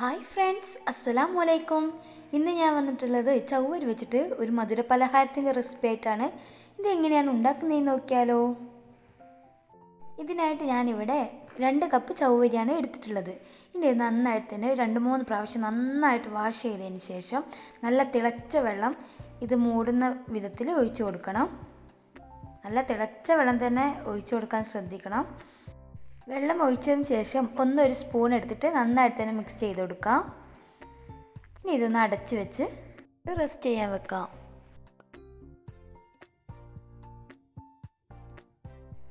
Hi friends അസ്സലാം വലൈക്കും ഇന്ന് ഞാൻ വന്നിട്ടുള്ളത് ചവ്വരി വെച്ചിട്ട് ഒരു മധുര പലഹാരത്തിന്റെ റെസിപ്പി ആയിട്ടാണ്. ഇത് എങ്ങനെയാണ് ഉണ്ടാക്കുന്നതെന്ന് നോക്കിയാലോ? ഇതിനായിട്ട് ഞാനിവിടെ രണ്ട് കപ്പ് ചവ്വരിയാണ് എടുത്തിട്ടുള്ളത്. ഇനി നന്നായിട്ട് തന്നെ രണ്ട് മൂന്ന് പ്രാവശ്യം നന്നായിട്ട് വാഷ് ചെയ്തതിന് ശേഷം നല്ല തിളച്ച വെള്ളം ഇത് മൂടുന്ന വിധത്തിൽ ഒഴിച്ചു കൊടുക്കണം. നല്ല തിളച്ച വെള്ളം തന്നെ ഒഴിച്ചു കൊടുക്കാൻ ശ്രദ്ധിക്കണം. വെള്ളം ഒഴിച്ചതിന് ശേഷം ഒന്നൊരു സ്പൂൺ എടുത്തിട്ട് നന്നായിട്ട് തന്നെ മിക്സ് ചെയ്ത് കൊടുക്കാം. ഇനി ഇതൊന്ന് അടച്ച് വെച്ച് റെസ്റ്റ് ചെയ്യാൻ വെക്കാം.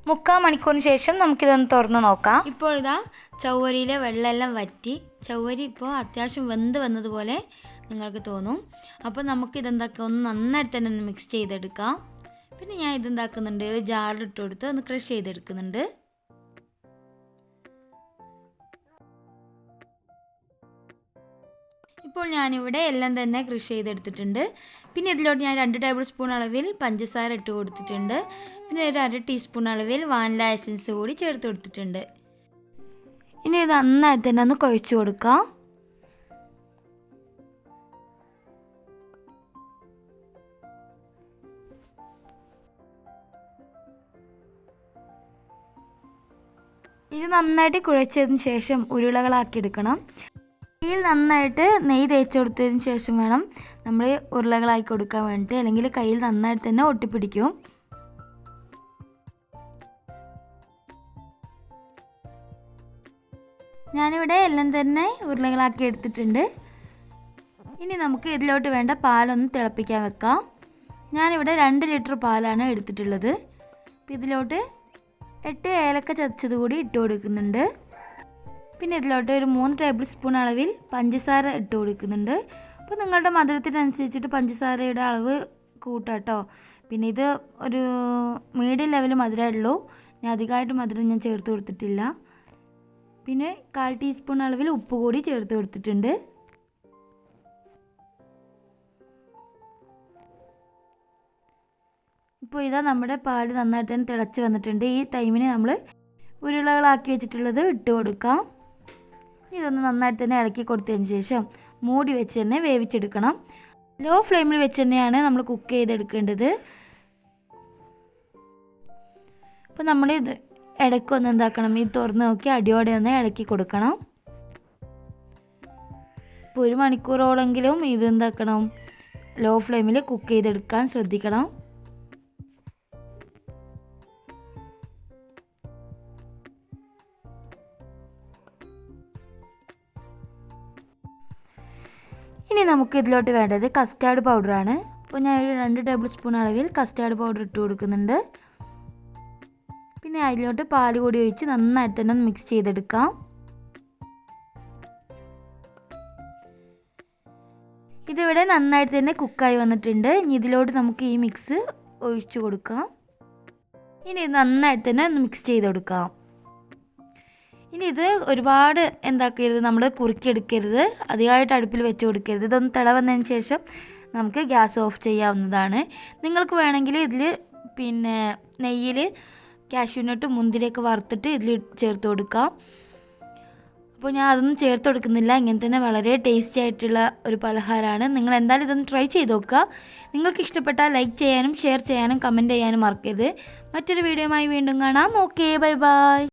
മുക്കാൽ മണിക്കൂറിന് ശേഷം നമുക്കിതൊന്ന് തുറന്ന് നോക്കാം. ഇപ്പോൾ ഇതാ ചവ്വരിയിലെ വെള്ളമെല്ലാം വറ്റി ചവ്വരി ഇപ്പോൾ അത്യാവശ്യം വെന്ത് വന്നതുപോലെ നിങ്ങൾക്ക് തോന്നും. അപ്പോൾ നമുക്ക് ഇതെന്താക്കുക ഒന്ന് നന്നായിട്ട് തന്നെ മിക്സ് ചെയ്തെടുക്കാം. പിന്നെ ഞാൻ ഇതെന്താക്കുന്നുണ്ട്? ജാറിലിട്ട് കൊടുത്ത് ഒന്ന് ക്രഷ് ചെയ്തെടുക്കുന്നുണ്ട്. ഇപ്പോൾ ഞാനിവിടെ എല്ലാം തന്നെ കൃഷി ചെയ്തെടുത്തിട്ടുണ്ട്. പിന്നെ ഇതിലോട്ട് ഞാൻ രണ്ട് ടേബിൾ സ്പൂൺ അളവിൽ പഞ്ചസാര ഇട്ട് കൊടുത്തിട്ടുണ്ട്. പിന്നെ ഒരു അര ടീസ്പൂൺ അളവിൽ വാനില എസൻസ് കൂടി ചേർത്ത് കൊടുത്തിട്ടുണ്ട്. ഇനി ഇത് നന്നായിട്ട് തന്നെ ഒന്ന് കുഴച്ച് കൊടുക്കാം. ഇത് നന്നായിട്ട് കുഴച്ചതിന് ശേഷം ഉരുളകളാക്കി എടുക്കണം. കയ്യിൽ നന്നായിട്ട് നെയ്യ് തേച്ച് കൊടുത്തതിന് ശേഷം വേണം നമ്മൾ ഉരുളകളാക്കി കൊടുക്കാൻ വേണ്ടിയിട്ട് അല്ലെങ്കിൽ കയ്യിൽ നന്നായിട്ട് തന്നെ ഒട്ടിപ്പിടിക്കും. ഞാനിവിടെ എല്ലാം തന്നെ ഉരുളകളാക്കി എടുത്തിട്ടുണ്ട്. ഇനി നമുക്ക് ഇതിലോട്ട് വേണ്ട പാലൊന്ന് തിളപ്പിക്കാൻ വെക്കാം. ഞാനിവിടെ രണ്ട് ലിറ്റർ പാലാണ് എടുത്തിട്ടുള്ളത്. ഇതിലോട്ട് എട്ട് ഏലക്ക ചതച്ചത് കൂടി ഇട്ട് കൊടുക്കുന്നുണ്ട്. പിന്നെ ഇതിലോട്ട് ഒരു മൂന്ന് ടേബിൾ സ്പൂൺ അളവിൽ പഞ്ചസാര ഇട്ട് കൊടുക്കുന്നുണ്ട്. അപ്പോൾ നിങ്ങളുടെ മധുരത്തിനനുസരിച്ചിട്ട് പഞ്ചസാരയുടെ അളവ് കൂട്ടാട്ടോ പിന്നെ ഇത് ഒരു മീഡിയം ലെവൽ മധുരമേ ഉള്ളൂ. ഞാൻ അധികമായിട്ട് മധുരം ഞാൻ ചേർത്ത് കൊടുത്തിട്ടില്ല. പിന്നെ കാൽ ടീസ്പൂൺ അളവിൽ ഉപ്പ് കൂടി ചേർത്ത് കൊടുത്തിട്ടുണ്ട്. ഇപ്പോൾ ഇതാ നമ്മുടെ പാൽ നന്നായിട്ട് തന്നെ തിളച്ച് വന്നിട്ടുണ്ട്. ഈ ടൈമിന് നമ്മൾ ഉരുളകളാക്കി വെച്ചിട്ടുള്ളത് ഇട്ട് കൊടുക്കാം. ഇതൊന്ന് നന്നായിട്ട് തന്നെ ഇളക്കി കൊടുത്തതിന് ശേഷം മൂടി വെച്ച് തന്നെ വേവിച്ചെടുക്കണം. ലോ ഫ്ലെയിമിൽ വെച്ച് തന്നെയാണ് നമ്മൾ കുക്ക് ചെയ്തെടുക്കേണ്ടത്. അപ്പോൾ നമ്മൾ ഇത് ഇടയ്ക്കൊന്ന് എന്താക്കണം? ഈ തുറന്ന് നോക്കി അടിയോടെ ഒന്ന് ഇളക്കി കൊടുക്കണം. ഇപ്പോൾ ഒരു മണിക്കൂറോളെങ്കിലും ഇത് എന്താക്കണം? ലോ ഫ്ലെയിമിൽ കുക്ക് ചെയ്തെടുക്കാൻ ശ്രദ്ധിക്കണം. ഇനി നമുക്ക് ഇതിലോട്ട് വേണ്ടത് കസ്റ്റാർഡ് പൗഡറാണ് അപ്പോൾ ഞാൻ ഒരു രണ്ട് ടേബിൾ സ്പൂൺ അളവിൽ കസ്റ്റാർഡ് പൗഡർ ഇട്ട് കൊടുക്കുന്നുണ്ട്. പിന്നെ അതിലോട്ട് പാൽ കൂടി ഒഴിച്ച് നന്നായിട്ട് തന്നെ ഒന്ന് മിക്സ് ചെയ്തെടുക്കാം. ഇതിവിടെ നന്നായിട്ട് തന്നെ കുക്കായി വന്നിട്ടുണ്ട്. ഇനി ഇതിലോട്ട് നമുക്ക് ഈ മിക്സ് ഒഴിച്ചു കൊടുക്കാം. ഇനി നന്നായിട്ട് തന്നെ ഒന്ന് മിക്സ് ചെയ്ത് കൊടുക്കാം. ഇനി ഇത് ഒരുപാട് എന്താക്കരുത് നമ്മൾ കുറുക്കിയെടുക്കരുത്. അധികമായിട്ട് അടുപ്പിൽ വെച്ച് കൊടുക്കരുത്. ഇതൊന്ന് തിള വന്നതിന് ശേഷം നമുക്ക് ഗ്യാസ് ഓഫ് ചെയ്യാവുന്നതാണ്. നിങ്ങൾക്ക് വേണമെങ്കിൽ ഇതിൽ പിന്നെ നെയ്യിൽ കാഷ്യൂനട്ട് മുന്തിരിയൊക്കെ വറുത്തിട്ട് ഇതിൽ ചേർത്ത് കൊടുക്കാം. അപ്പോൾ ഞാൻ അതൊന്നും ചേർത്ത് കൊടുക്കുന്നില്ല. ഇങ്ങനെ തന്നെ വളരെ ടേസ്റ്റി ആയിട്ടുള്ള ഒരു പലഹാരമാണ്. നിങ്ങൾ എന്തായാലും ഇതൊന്ന് ട്രൈ ചെയ്ത് നോക്കുക. നിങ്ങൾക്ക് ഇഷ്ടപ്പെട്ടാൽ ലൈക്ക് ചെയ്യാനും ഷെയർ ചെയ്യാനും കമന്റ് ചെയ്യാനും മറക്കരുത്. മറ്റൊരു വീഡിയോയുമായി വീണ്ടും കാണാം. Okay bye bye.